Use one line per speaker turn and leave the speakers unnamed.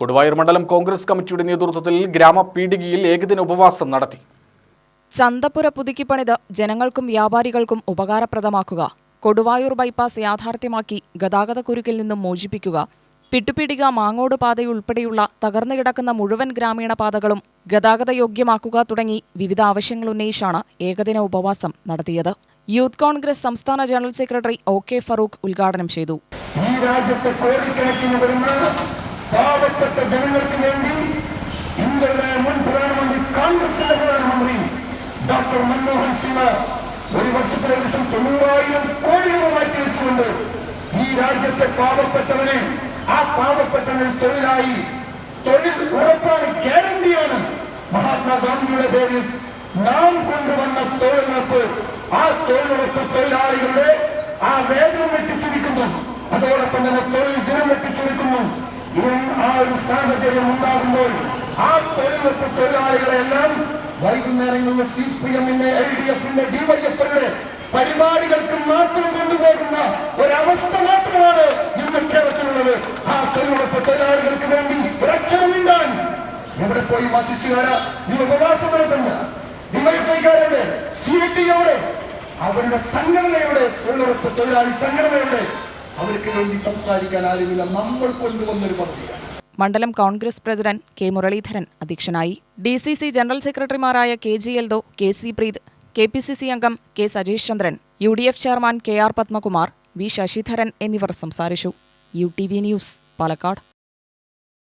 കൊടുവായൂർ മണ്ഡലം കോൺഗ്രസ് കമ്മിറ്റിയുടെ നേതൃത്വത്തിൽ ഗ്രാമപീഡികയിൽ ഏകദിന ഉപവാസം നടത്തി.
ചന്തപ്പുര പുതുക്കിപ്പണിത് ജനങ്ങൾക്കും വ്യാപാരികൾക്കും ഉപകാരപ്രദമാക്കുക. കൊടുവായൂർ ബൈപ്പാസ് യാഥാർത്ഥ്യമാക്കി ഗതാഗതക്കുരുക്കിൽ നിന്നും മോചിപ്പിക്കുക. പിട്ടുപിടിക മാങ്ങോട് പാതയുൾപ്പെടെയുള്ള തകർന്നു കിടക്കുന്ന മുഴുവൻ ഗ്രാമീണ പാതകളും ഗതാഗതയോഗ്യമാക്കുക തുടങ്ങി വിവിധ ആവശ്യങ്ങൾ ഉന്നയിച്ചാണ് ഏകദിന ഉപവാസം നടത്തിയത്. യൂത്ത് കോൺഗ്രസ് സംസ്ഥാന general secretary O K Farooq ഉദ്ഘാടനം ചെയ്തു.
ഈ രാജ്യത്തെ കോടിക്കണക്കിന് വരുന്ന പാവപ്പെട്ട ജനങ്ങൾക്ക് വേണ്ടി ഇന്ത്യയുടെ മുൻ പ്രധാനമന്ത്രി കോൺഗ്രസിന്റെ പ്രധാനമന്ത്രി ഡോക്ടർ മൻമോഹൻ സിംഗ് ഒരു വർഷത്തിൽ ലക്ഷം തൊണ്ണൂറായിരം കോടി രൂപ മാറ്റി വെച്ചുകൊണ്ട് ഈ രാജ്യത്തെ പാവപ്പെട്ടവനെ ആ പാവപ്പെട്ടവന് തൊഴിലായി തൊഴിൽ ഉറപ്പാണ് ഗ്യാരണ്ടിയാണ് മഹാത്മാഗാന്ധിയുടെ പേരിൽ നാം കൊണ്ടുവന്ന തൊഴിലുറപ്പ്. ആ തൊഴിലുറപ്പ് തൊഴിലാളികളുടെ ആ വേതനം വെട്ടിച്ചുരുക്കുന്നു അതോടൊപ്പം തന്നെ തൊഴിൽ ദിനം വെട്ടിച്ചുരുക്കുന്നു ആ ഒരു സാഹചര്യം ഉണ്ടാകുമ്പോൾ ആ തൊഴിലുറപ്പ് തൊഴിലാളികളെല്ലാം വൈകുന്നേരങ്ങളിൽ സി പി എമ്മിന്റെ എൽ ഡി എഫിന്റെ ഡിവൈഎഫിന്റെ പരിപാടികൾക്ക് മാത്രം കൊണ്ടുപോകുന്ന ഒരവസ്ഥ മാത്രമാണ് ഇന്ന് കേരളത്തിലുള്ളത്. ആ തൊഴിലുറപ്പ് തൊഴിലാളികൾക്ക് വേണ്ടി ഒരക്ഷരമിണ്ടാൻ എവിടെ പോയി വസിച്ചുകാരാ? ഈ ഉപവാസം നടത്തുന്ന ഡിവൈഫൈക്കാരുടെ സി ടിയോടെ അവരുടെ സംഘടനയുടെ തൊഴിലുറപ്പ് തൊഴിലാളി സംഘടനയുടെ അവർക്ക് വേണ്ടി സംസാരിക്കാൻ ആരുമില്ല. നമ്മൾ കൊണ്ടുവന്നൊരു പദ്ധതിയാണ്
മണ്ഡലം കോൺഗ്രസ് പ്രസിഡന്റ് കെ മുരളീധരൻ അധ്യക്ഷനായി. ഡി സി സി ജനറൽ സെക്രട്ടറിമാരായ K G Eldho K C Preeth K P C C അംഗം K Sajeesh Chandran U D F chairman K R Padmakumar V Sasidharan എന്നിവർ സംസാരിച്ചു. U T V news Palakkad.